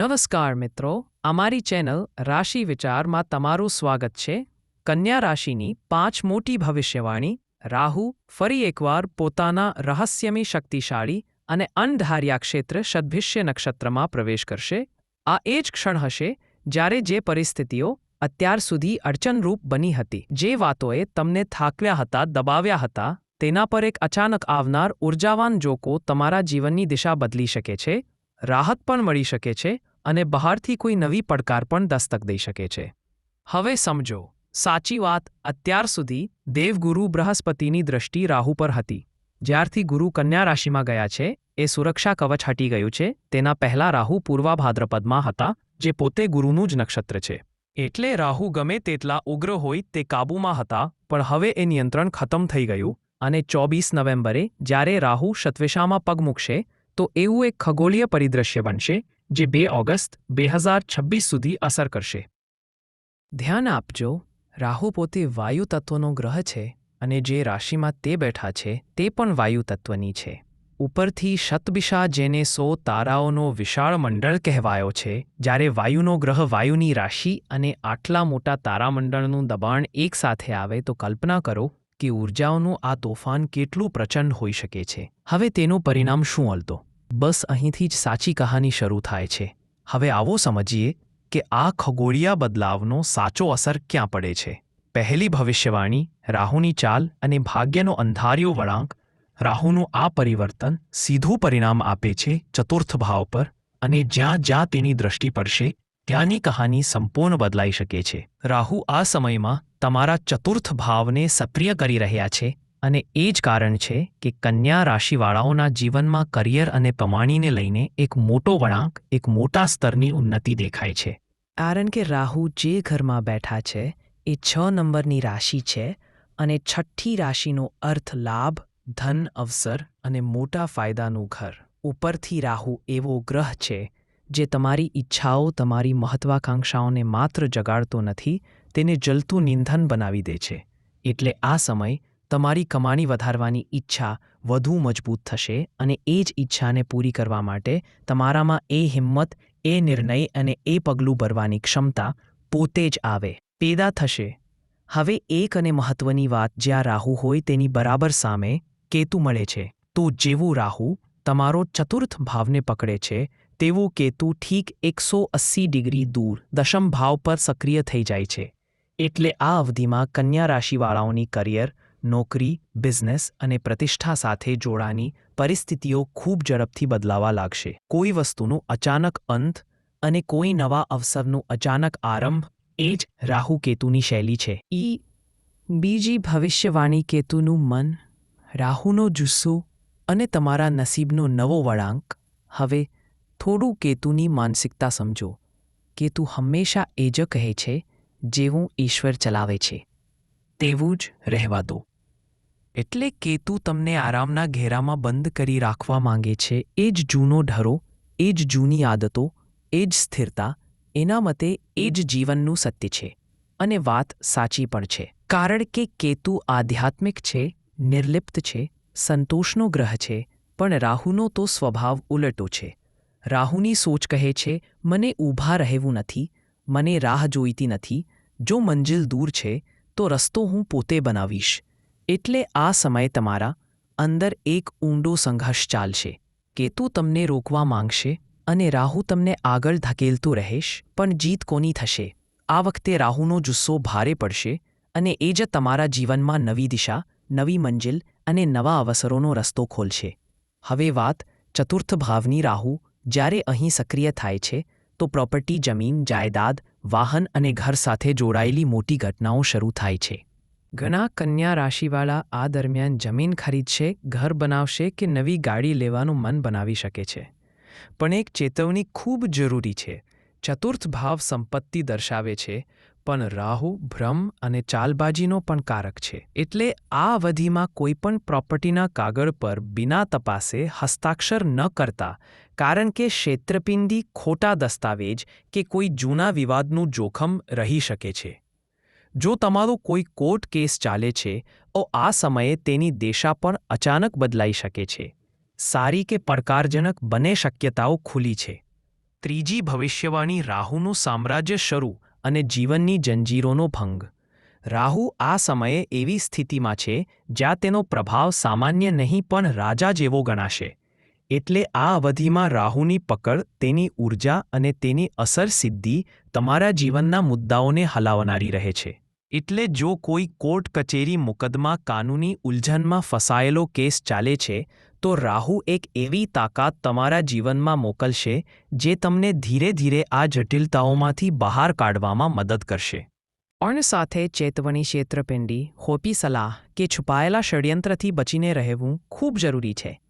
નમસ્કાર મિત્રો, અમારી ચેનલ રાશિ વિચારમાં તમારું સ્વાગત છે. કન્યા રાશિની પાંચ મોટી ભવિષ્યવાણી, રાહુ ફરી એકવાર પોતાના રહસ્યમી શક્તિશાળી અને અણધાર્યા ક્ષેત્ર સદભિષ્ય નક્ષત્રમાં પ્રવેશ કરશે. આ એ જ ક્ષણ હશે જ્યારે જે પરિસ્થિતિઓ અત્યાર સુધી અડચણરૂપ બની હતી. જે વાતોએ તમને થાકવ્યા હતા, દબાવ્યા હતા, તેના પર એક અચાનક આવનાર ઉર્જાવાન જોકો તમારા જીવનની દિશા બદલી શકે છે. રાહત પણ મળી શકે છે. અને બહારથી કોઈ નવી પડકાર પણ દસ્તક દઈ શકે છે. હવે સમજો, સાચી વાત અત્યાર સુધી દેવગુરુ બૃહસ્પતિની દ્રષ્ટિ રાહુ પર હતી. જ્યારથી ગુરુ કન્યા રાશિમાં ગયા છે, એ સુરક્ષા કવચ હટી ગયું છે, તેના પહેલા રાહુ પૂર્વા ભાદ્રપદમાં હતા, જે પોતે ગુરુનું જ નક્ષત્ર છે. એટલે રાહુ ગમે તેટલા ઉગ્ર હોય તે કાબૂમાં હતા, પણ હવે એ નિયંત્રણ ખતમ થઈ ગયું અને ચોવીસ નવેમ્બરે જ્યારે રાહુ શતવિશામાં પગ મૂકશે તો એવું એક ખગોળીય પરિદ્રશ્ય બનશે જે બે ઓગસ્ટ, બે હજાર છવ્વીસ સુધી અસર કરશે. ધ્યાન આપજો, રાહુ પોતે વાયુ તત્વનો ગ્રહ છે અને જે રાશિમાં તે બેઠા છે, તે પણ વાયુ તત્વની છે. ઉપરથી શતબિશા જેને સો તારાઓનો વિશાળ મંડળ કહેવાયો છે, જ્યારે વાયુનો ગ્રહ વાયુની રાશિ અને આટલા મોટા તારામંડળનું દબાણ એકસાથે આવે તો કલ્પના કરો કે ઊર્જાઓનું આ તોફાન કેટલું પ્રચંડ હોઈ શકે છે. હવે તેનું પરિણામ શું હલતો બસ અહીંથી જ સાચી કહાની શરૂ થાય છે. હવે આવો સમજીએ કે આ ખગોળિયા બદલાવનો સાચો અસર ક્યાં પડે છે. પહેલી ભવિષ્યવાણી, રાહુની ચાલ અને ભાગ્યનો અંધાર્યો વળાંક, રાહુનું આ પરિવર્તન સીધું પરિણામ આપે છે ચતુર્થ ભાવ પર અને જ્યાં જ્યાં તેની દ્રષ્ટિ પડશે, ત્યાંની કહાની સંપૂર્ણ બદલાઈ શકે છે. રાહુ આ સમયમાં તમારા ચતુર્થ ભાવને સક્રિય કરી રહ્યા છે અને એ જ કારણ છે કે કન્યા રાશિવાળાઓના જીવનમાં કરિયર અને કમાણીને લઈને એક મોટો વળાંક, એક મોટા સ્તરની ઉન્નતિ દેખાય છે. કારણ કે રાહુ જે ઘરમાં બેઠા છે, એ છ નંબરની રાશિ છે અને છઠ્ઠી રાશિનો અર્થ લાભ, ધન, અવસર અને મોટા ફાયદાનું ઘર. ઉપરથી રાહુ એવો ગ્રહ છે જે તમારી ઈચ્છાઓ, તમારી મહત્વાકાંક્ષાઓને માત્ર જગાડતો નથી, તેને જલતું નિંધન બનાવી દે છે. એટલે આ સમય તમારી કમાણી વધારવાની ઈચ્છા વધુ મજબૂત થશે અને એ જ ઈચ્છાને પૂરી કરવા માટે તમારામાં એ હિંમત, એ નિર્ણય અને એ પગલું ભરવાની ક્ષમતા પોતે જ આવે. પેદા થશે. હવે એક અને મહત્વની વાત જ્યાં રાહુ હોય તેની બરાબર સામે કેતુ મળે છે. તો જેવું રાહુ તમારો ચતુર્થ ભાવને પકડે છે, તેવું કેતુ ઠીક એકસો અસ્સી ડિગ્રી દૂર દશમ ભાવ પર સક્રિય થઈ જાય છે. એટલે આ અવધિમાં કન્યા રાશિવાળાઓની કરિયર નોકરી, બિઝનેસ અને પ્રતિષ્ઠા સાથે જોડાની પરિસ્થિતિઓ ખૂબ ઝડપથી બદલાવા લાગશે. કોઈ વસ્તુનું અચાનક અંત અને કોઈ નવા અવસરનું અચાનક આરંભ એ જ રાહુ કેતુની શૈલી છે. ઈ બીજી ભવિષ્યવાણી કેતુનું મન, રાહુનો જુસ્સો અને તમારા નસીબનો નવો વળાંક. હવે થોડું કેતુની માનસિકતા સમજો. કેતુ હંમેશા એ જ કહે છે, જેવું ઈશ્વર ચલાવે છે, તેવું જ રહેવા દો. એટલે કેતુ તમને આરામના ઘેરામાં બંધ કરી રાખવા માંગે છે, એ જ જૂનો ઢરો, એ જ જૂની આદતો, એ જ સ્થિરતા, એના મતે એ જ જીવનનું સત્ય છે, અને વાત સાચી પણ છે. કારણ કે કેતુ આધ્યાત્મિક છે, નિર્લિપ્ત છે, સંતોષનો ગ્રહ છે, પણ રાહુનો તો સ્વભાવ ઉલટો છે. રાહુની સોચ કહે છે, મને ઊભા રહેવું નથી, મને રાહ જોઈતી નથી, જો મંજિલ દૂર છે, તો રસ્તો હું પોતે બનાવીશ. એટલે આ સમય તમારા અંદર એક ઊંડો સંઘર્ષ ચાલશે. કેતુ તમને રોકવા માંગશે અને રાહુ તમને આગળ ધકેલતું રહેશ, પણ જીત કોની થશે? આ વખતે રાહુનો જુસ્સો ભારે પડશે અને એ જ તમારા જીવનમાં નવી દિશા, નવી મંજિલ અને નવા અવસરોનો રસ્તો ખોલશે. હવે વાત ચતુર્થ ભાવની રાહુ, જ્યારે અહીં સક્રિય થાય છે, તો પ્રોપર્ટી, જમીન, જાયદાદ, વાહન અને ઘર સાથે જોડાયેલી મોટી ઘટનાઓ શરૂ થાય છે. ઘણા કન્યા રાશિવાળા આ દરમિયાન જમીન ખરીદશે, ઘર બનાવશે કે નવી ગાડી લેવાનું મન બનાવી શકે છે. પણ એક ચેતવણી ખૂબ જરૂરી છે. ચતુર્થ ભાવ સંપત્તિ દર્શાવે છે, પણ રાહુ, ભ્રમ અને ચાલબાજીનો પણ કારક છે. એટલે આ અવધિમાં કોઈપણ પ્રોપર્ટીના કાગળ પર બિના તપાસે હસ્તાક્ષર ન કરતા, કારણ કે ક્ષેત્રપિંડી ખોટા દસ્તાવેજ કે કોઈ જૂના વિવાદનું જોખમ રહી શકે છે. જો તમારો કોઈ કોર્ટ કેસ ચાલે છે, તો આ સમયે તેની દેશા પણ અચાનક બદલાઈ શકે છે. સારી કે પડકારજનક બંને શક્યતાઓ ખુલી છે. ત્રીજી ભવિષ્યવાણી રાહુનું સામ્રાજ્ય શરૂ અને જીવનની જંજીરોનો ભંગ. રાહુ આ સમયે એવી સ્થિતિમાં છે, જ્યાં તેનો પ્રભાવ સામાન્ય નહીં પણ રાજા જેવો ગણાશે. એટલે આ અવધિમાં રાહુની પકડ, તેની ઊર્જા અને તેની અસર સિદ્ધિ તમારા જીવનના મુદ્દાઓને હલાવનારી રહે છે. એટલે જો કોઈ કોર્ટ કચેરી મુકદ્દમા કાનૂની ઉલઝનમાં ફસાયેલો કેસ ચાલે છે, તો રાહુ એક એવી તાકાત તમારા જીવનમાં મોકલશે, જે તમને ધીરે ધીરે આ જટિલતાઓમાંથી બહાર કાઢવામાં મદદ કરશે. અણ સાથે ચેતવણી ક્ષેત્રપિંડી હોપી સલાહ કે છુપાયેલા ષડયંત્રથી બચીને રહેવું ખૂબ જરૂરી છે.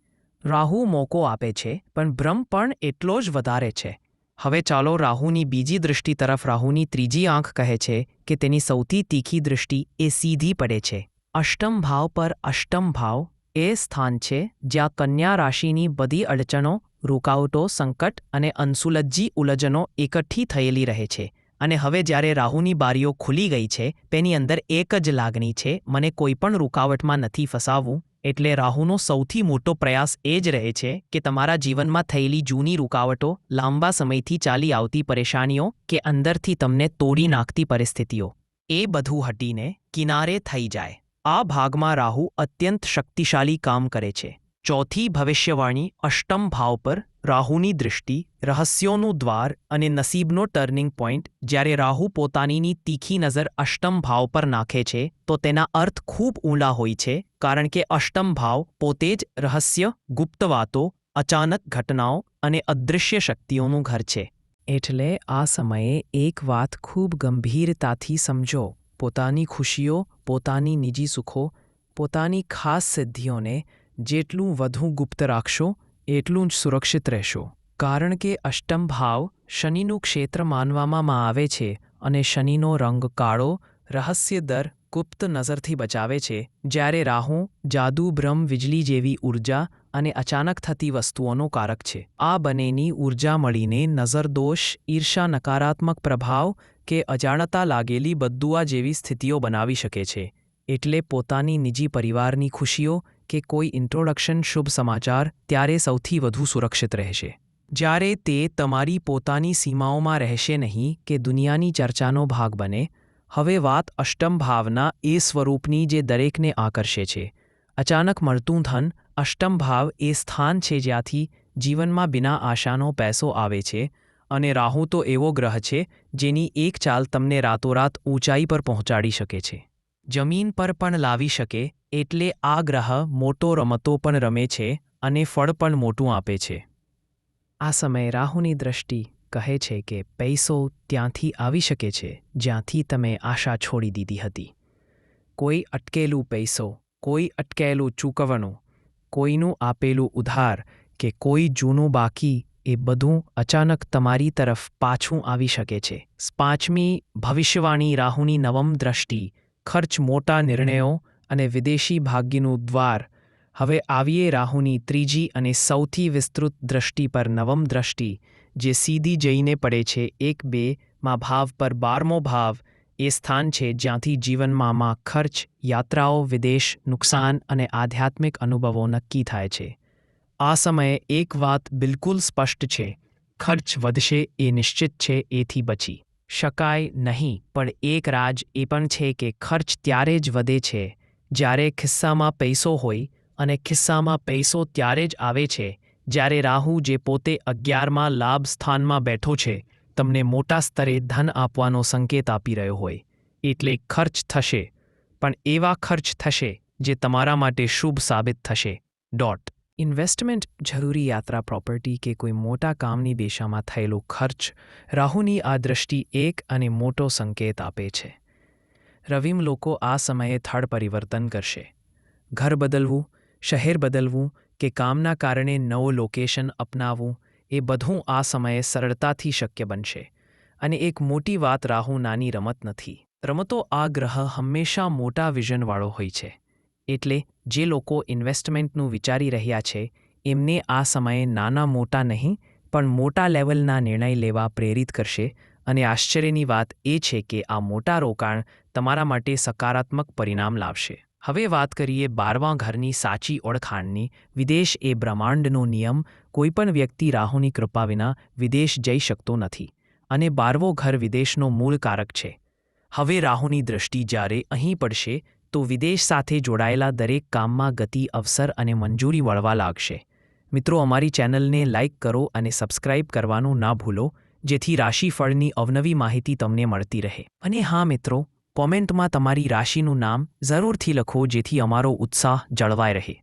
રાહુ મોકો આપે છે, પણ ભ્રમ પણ એટલો જ વધારે છે. હવે ચાલો રાહુની બીજી દૃષ્ટિ તરફ રાહુની ત્રીજી આંખ કહે છે કે તેની સૌથી તીખી દૃષ્ટિ એ સીધી પડે છે. અષ્ટમ ભાવ પર અષ્ટમ ભાવ એ સ્થાન છે જ્યાં કન્યા રાશિની બધી અડચણો, રૂકાવટો, સંકટ અને અનસુલજ્જી ઉલજનો એકઠી થયેલી રહે છે. અને હવે જ્યારે રાહુની બારીઓ ખુલી ગઈ છે, તેની અંદર એક જ લાગણી છે, મને કોઈ પણ રૂકાવટમાં નથી ફસાવવું. એટલે રાહુનો સૌથી મોટો પ્રયાસ એ જ રહે છે કે તમારા જીવનમાં થયેલી જૂની રૂકાવટો લાંબા સમયથી ચાલી આવતી પરેશાનીઓ કે અંદરથી તમને તોડી નાખતી પરિસ્થિતિઓ. એ બધું હટીને કિનારે થઈ જાય. આ ભાગમાં રાહુ અત્યંત શક્તિશાળી કામ કરે છે. ચોથી ભવિષ્યવાણી અષ્ટમ ભાવ પર રાહુની દૃષ્ટિ, રહસ્યોનું દ્વાર અને નસીબનો ટર્નિંગ પોઈન્ટ જ્યારે રાહુ પોતાનીની તીખી નજર અષ્ટમ ભાવ પર નાખે છે, તો તેના અર્થ ખૂબ ઊંડા હોય છે, કારણ કે અષ્ટમ ભાવ પોતે જ રહસ્ય ગુપ્ત વાતો અચાનક ઘટનાઓ અને અદૃશ્ય શક્તિઓનું ઘર છે. એટલે આ સમયે એક વાત ખૂબ ગંભીરતાથી સમજો. પોતાની ખુશીઓ, પોતાની નિજી સુખો, પોતાની ખાસ સિદ્ધિઓને જેટલું વધુ ગુપ્ત રાખશો એટલું જ સુરક્ષિત રહેશો. કારણ કે અષ્ટમ ભાવ શનિનું ક્ષેત્ર માનવામાં આવે છે અને શનિનો રંગ કાળો, રહસ્ય દર ગુપ્ત નજરથી બચાવે છે. જ્યારે રાહુ, જાદુ, ભ્રમ, વીજળી જેવી ઊર્જા અને અચાનક થતી વસ્તુઓનો કારક છે. આ બંનેની ઊર્જા મળીને નજરદોષ ઈર્ષા નકારાત્મક પ્રભાવ કે અજાણતા લાગેલી બદ્દુઆ જેવી સ્થિતિઓ બનાવી શકે છે. એટલે પોતાની નિજી પરિવારની ખુશીઓ કે કોઈ ઇન્ટ્રોડક્શન શુભ સમાચાર ત્યારે સૌથી વધુ સુરક્ષિત રહેશે. જ્યારે તે તમારી પોતાની સીમાઓમાં રહેશે નહીં કે દુનિયાની ચર્ચાનો ભાગ બને, હવે વાત અષ્ટમ ભાવના એ સ્વરૂપની જે દરેકને આકર્ષે છે. અચાનક મળતું ધન, અષ્ટમ ભાવ એ સ્થાન છે જ્યાંથી જીવનમાં બિના આશાનો પૈસો આવે છે અને રાહુ તો એવો ગ્રહ છે જેની એક ચાલ તમને રાતોરાત ઊંચાઈ પર પહોંચાડી શકે છે. જમીન પર પણ લાવી શકે, એટલે આ ગ્રહ મોટો રમતો પણ રમે છે અને ફળ પણ મોટું આપે છે. આ સમયે રાહુની દ્રષ્ટિ કહે છે કે પૈસો ત્યાંથી આવી શકે છે, જ્યાંથી તમે આશા છોડી દીધી હતી. કોઈ અટકેલું પૈસો, કોઈ અટકેલું ચૂકવણું, કોઈનું આપેલું ઉધાર કે કોઈ જૂનું બાકી એ બધું અચાનક તમારી તરફ પાછું આવી શકે છે. પાંચમી ભવિષ્યવાણી રાહુની નવમ દ્રષ્ટિ ખર્ચ મોટા નિર્ણયો અને વિદેશી ભાગ્યનું દ્વાર. હવે આવીએ રાહુની ત્રીજી અને સૌથી વિસ્તૃત દ્રષ્ટિ પર નવમ દ્રષ્ટિ, જે સીધી જઈને પડે છે એક બે માં ભાવ પર બારમો ભાવ, એ સ્થાન છે જ્યાંથી જીવનમાં માં ખર્ચ, યાત્રાઓ, વિદેશ, નુકસાન અને આધ્યાત્મિક અનુભવો નક્કી થાય છે. આ સમયે એક વાત બિલકુલ સ્પષ્ટ છે, ખર્ચ વધશે એ નિશ્ચિત છે એથી બચી શકાય નહીં, પણ એક રાજ એ પણ છે કે ખર્ચ ત્યારે જ વધે છે જ્યારે ખિસ્સામાં પૈસો હોય અને ખિસ્સામાં પૈસો ત્યારે જ આવે છે જ્યારે રાહુ જે પોતે અગિયારમાં લાભ સ્થાનમાં બેઠો છે, તમને મોટા સ્તરે ધન આપવાનો સંકેત આપી રહ્યો હોય. એટલે ખર્ચ થશે, પણ એવા ખર્ચ થશે જે તમારા માટે શુભ સાબિત થશે. ડોટ ઇન્વેસ્ટમેન્ટ જરૂરી યાત્રા પ્રોપર્ટી કે કોઈ મોટા કામની દિશામાં થયેલો ખર્ચ રાહુની આ દ્રષ્ટિ એક અને મોટો સંકેત આપે છે. રવિમ લોકો આ સમયે થળ પરિવર્તન કરશે. ઘર બદલવું, શહેર બદલવું કે કામના કારણે નવો લોકેશન અપનાવવું એ બધું આ સમયે સરળતાથી શક્ય બનશે. અને એક મોટી વાત રાહુ નાની રમત નથી. રમતો આ ગ્રહ હંમેશા મોટા વિઝનવાળો હોય છે. એટલે જે લોકો ઇન્વેસ્ટમેન્ટનું વિચારી રહ્યા છે, એમને આ સમયે નાના મોટા નહીં, પણ મોટા લેવલના નિર્ણય લેવા પ્રેરિત કરશે અને આશ્ચર્યની વાત એ છે કે આ મોટા રોકાણ તમારા માટે સકારાત્મક પરિણામ લાવશે. હવે વાત કરીએ બારમા ઘરની સાચી ઓળખાણની. વિદેશ એ બ્રહ્માંડનો નિયમ, કોઈપણ વ્યક્તિ રાહુની કૃપા વિના વિદેશ જઈ શકતો નથી અને બારવો ઘર વિદેશનો મૂળ કારક છે. હવે રાહુની દ્રષ્ટિ જ્યારે અહીં પડશે તો વિદેશ સાથે જોડાયેલા દરેક કામમાં ગતિ, અવસર અને મંજૂરી વળવા લાગશે. મિત્રો, અમારી ચેનલને લાઇક કરો અને સબસ્ક્રાઇબ કરવાનું ના ભૂલો, જેથી રાશિફળની અવનવી માહિતી તમને મળતી રહે. અને હા, મિત્રો, કોમેન્ટમાં તમારી રાશિનું નામ જરૂરથી લખો, જેથી અમારો ઉત્સાહ જળવાઈ રહે.